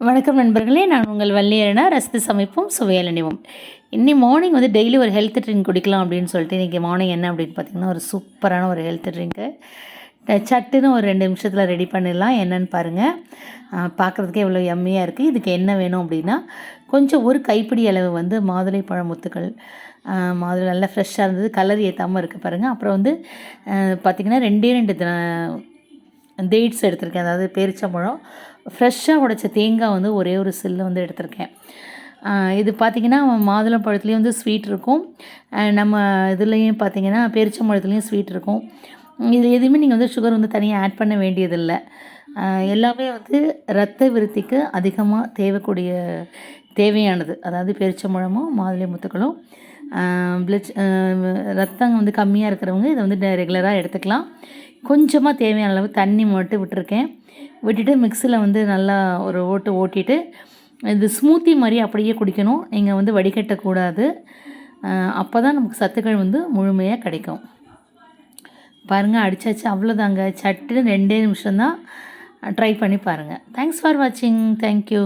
வணக்கம் நண்பர்களே நான் உங்கள் வள்ளியரனா ரசித்து சமைப்போம் சுவையல் நினைவோம் இன்னி மார்னிங் வந்து டெய்லி ஒரு ஹெல்த் ட்ரிங்க் குடிக்கலாம் அப்படின்னு சொல்லிட்டு இன்றைக்கி மார்னிங் என்ன அப்படின்னு பார்த்தீங்கன்னா ஒரு சூப்பரான ஒரு ஹெல்த் ட்ரிங்க்கு சட்டுன்னு ஒரு ரெண்டு நிமிஷத்தில் ரெடி பண்ணிடலாம். என்னன்னு பாருங்கள் பார்க்குறதுக்கே இவ்வளோ எம்மையாக இருக்குது இதுக்கு என்ன வேணும் அப்படின்னா கொஞ்சம் ஒரு கைப்பிடி அளவு வந்து மாதுளை பழ முத்துக்கள். மாதுளை நல்லா ஃப்ரெஷ்ஷாக இருந்தது. கலர் ஏற்றாமல் இருக்குது பாருங்கள் அப்புறம் வந்து பார்த்திங்கன்னா ரெண்டே ரெண்டு த- டேட்ஸ் எடுத்திருக்கேன். அதாவது பேரிச்சம்பழம் ஃப்ரெஷ்ஷாக உடைச்ச தேங்காய் வந்து ஒரே ஒரு சில்லு வந்து எடுத்திருக்கேன். இது பார்த்திங்கன்னா மாதுளம் பழத்துலேயும் வந்து ஸ்வீட் இருக்கும். நம்ம இதுலேயும் பார்த்திங்கன்னா பேரிச்சம்பழத்துலேயும் ஸ்வீட் இருக்கும். இது எதுவுமே நீங்கள் வந்து சுகர் வந்து தனியாக ஆட் பண்ண வேண்டியதில்லை. எல்லாமே வந்து ரத்த விருத்திக்கு அதிகமாக தேவைக்கூடிய தேவையானது. அதாவது பேரிச்சம்பழமும் மாதுளை முத்துக்களும் பிளட் ரத்தம் வந்து கம்மியாக இருக்கிறவங்க இதை வந்து ரெகுலராக எடுத்துக்கலாம். கொஞ்சமாக தேவையான அளவு தண்ணி மட்டும் விட்டுருக்கேன். விட்டுட்டு மிக்ஸியில் வந்து நல்லா ஒரு ஓட்டு ஓட்டிட்டு இது ஸ்மூத்தி மாதிரி அப்படியே குடிக்கணும். நீங்கள் வந்து வடிகட்டக்கூடாது. அப்போ தான் நமக்கு சத்துக்கள் வந்து முழுமையாக கிடைக்கும். பாருங்கள் அடிச்சாச்சு. அவ்வளோதாங்க சட்டுன்னு ரெண்டே நிமிஷம்தான். ட்ரை பண்ணி பாருங்கள் தேங்க்ஸ் ஃபார் வாட்சிங் தேங்க்யூ